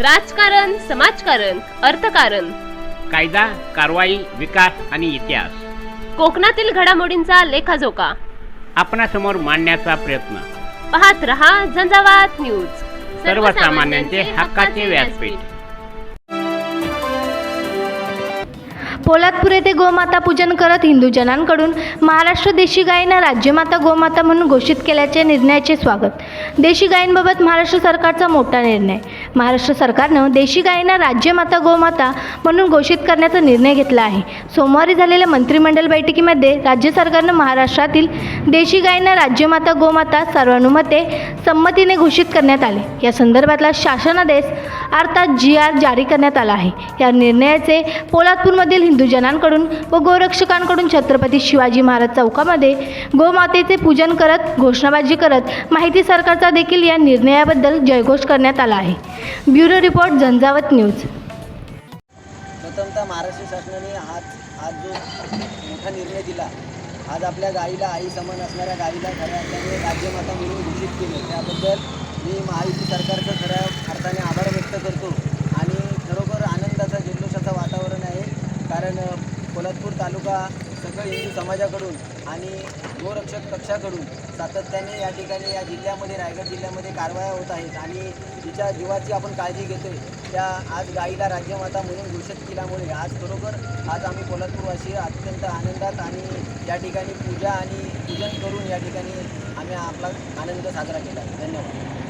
राजकारण समाजकारण अर्थकारण. कायदा कारवाई विकास आणि इतिहास. कोकणातील घडामोडींचा लेखाजोखा. आपणासमोर मांडण्याचा प्रयत्न. पाहत रहा झंझावात न्यूज. सर्वसामान्यांचे हक्काचे व्यासपीठ. पोलादपूर येथे गोमाता पूजन करत हिंदुजनांकडून महाराष्ट्र देशी गायींना राज्यमाता गोमाता म्हणून घोषित केल्याचे निर्णयाचे स्वागत. देशी गायींबाबत महाराष्ट्र सरकारचा मोठा निर्णय. महाराष्ट्र सरकारनं देशी गायींना राज्यमाता गोमाता म्हणून घोषित करण्याचा निर्णय घेतला आहे. सोमवारी झालेल्या मंत्रिमंडळ बैठकीमध्ये राज्य सरकारनं महाराष्ट्रातील देशी गायींना राज्यमाता गोमाता सर्वानुमते संमतीने घोषित करण्यात आले. या संदर्भातला शासनादेश अर्थात जी आर जारी करण्यात आला आहे. या निर्णयाचे पोलादपूरमधील हिंदुजनांकडून व गोरक्षकांकडून छत्रपती शिवाजी महाराज चौकामध्ये गोमातेचे पूजन करत घोषणाबाजी करत माहिती सरकारचा देखील या निर्णयाबद्दल जयघोष करण्यात आला आहे. Bureau report Zanzavat news. प्रथमतः महाराष्ट्र शासनाने आज आज जो मोठा निर्णय दिला आज आपल्या गाईला आई समान असणाऱ्या गाईला खऱ्या अर्थाने राज्यमाता म्हणून घोषित केले. त्याबद्दल मी महायुती सरकारचं खऱ्या अर्थाने आभार व्यक्त करतो. आणि खरोखर आनंदाचा जल्लोषाचं वातावरण आहे. कारण कोल्हापूर तालुका सकळ हिंदू समाजाकडून आणि गोरक्षक कक्षाकडून सातत्याने या ठिकाणी या जिल्ह्यामध्ये रायगड जिल्ह्यामध्ये कारवाया होत आहेत. आणि तिच्या जीवाची आपण काळजी घेतोय. त्या आज गाईला राज्यमाता म्हणून घोषित केल्यामुळे आज खरोखर आज आम्ही कोल्हापूरवासी अत्यंत आनंदात आणि या ठिकाणी पूजा आणि पूजन करून या ठिकाणी आम्ही आपला आनंद साजरा केला. धन्यवाद.